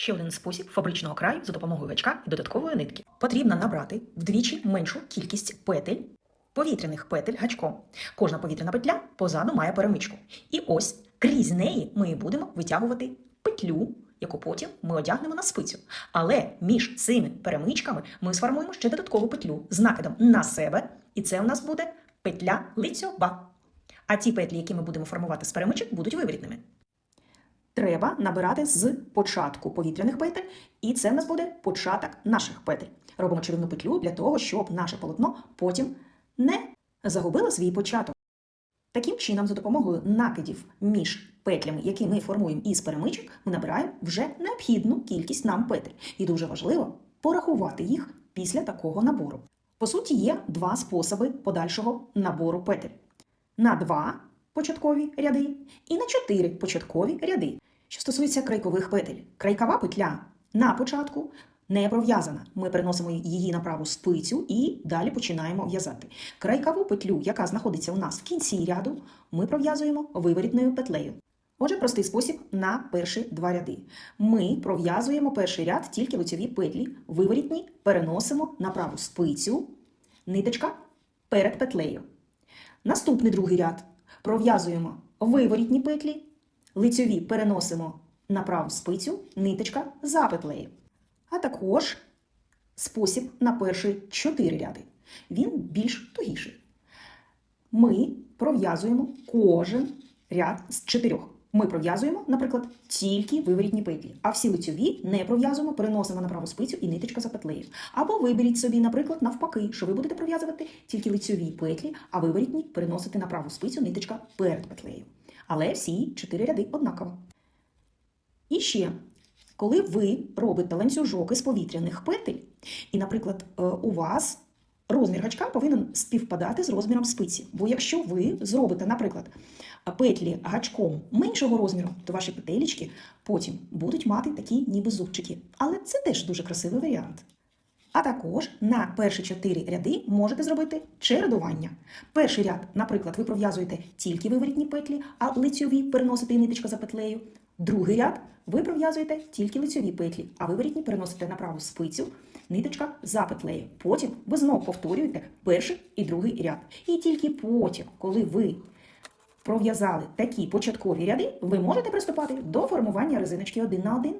Ще один спосіб фабричного краю за допомогою гачка і додаткової нитки. Потрібно набрати вдвічі меншу кількість петель, повітряних петель гачком. Кожна повітряна петля позаду має перемичку. І ось крізь неї ми будемо витягувати петлю, яку потім ми одягнемо на спицю. Але між цими перемичками ми сформуємо ще додаткову петлю з накидом на себе, і це у нас буде петля лицьоба. А ті петлі, які ми будемо формувати з перемичок, будуть виворітними. Треба набирати з початку повітряних петель, і це в нас буде початок наших петель. Робимо чарівну петлю для того, щоб наше полотно потім не загубило свій початок. Таким чином, за допомогою накидів між петлями, які ми формуємо із перемичок, ми набираємо вже необхідну кількість нам петель. І дуже важливо порахувати їх після такого набору. По суті, є два способи подальшого набору петель: на два початкові ряди і на чотири початкові ряди. Що стосується крайкових петель, крайкова петля на початку не пров'язана. Ми переносимо її на праву спицю і далі починаємо в'язати. Крайкову петлю, яка знаходиться у нас в кінці ряду, ми пров'язуємо виворітною петлею. Отже, простий спосіб на перші два ряди. Ми пров'язуємо перший ряд тільки лицьові петлі, виворітні переносимо на праву спицю, ниточка перед петлею. Наступний другий ряд пров'язуємо виворітні петлі, лицьові переносимо на праву спицю, ниточка за петлею. А також спосіб на перші чотири ряди. Він більш тугіший. Ми пров'язуємо кожен ряд з чотирьох. Ми пров'язуємо, наприклад, тільки виворітні петлі, а всі лицьові не пров'язуємо, переносимо на праву спицю і ниточка за петлею. Або виберіть собі, наприклад, навпаки, що ви будете пров'язувати тільки лицьові петлі, а виворітні переносити на праву спицю ниточка перед петлею. Але всі чотири ряди однаково. І ще, коли ви робите ланцюжок із повітряних петель, і, наприклад, е, у вас розмір гачка повинен співпадати з розміром спиці. Бо якщо ви зробите, наприклад, петлі гачком меншого розміру, то ваші петелечки потім будуть мати такі ніби зубчики. Але це теж дуже красивий варіант. А також на перші чотири ряди можете зробити чередування. Перший ряд, наприклад, ви пров'язуєте тільки виворітні петлі, а лицьові переносите ниточка за петлею. Другий ряд ви пров'язуєте тільки лицьові петлі, а виворітні переносите на праву спицю, ниточка за петлею. Потім ви знову повторюєте перший і другий ряд. І тільки потім, коли ви пров'язали такі початкові ряди, ви можете приступати до формування резиночки один на один.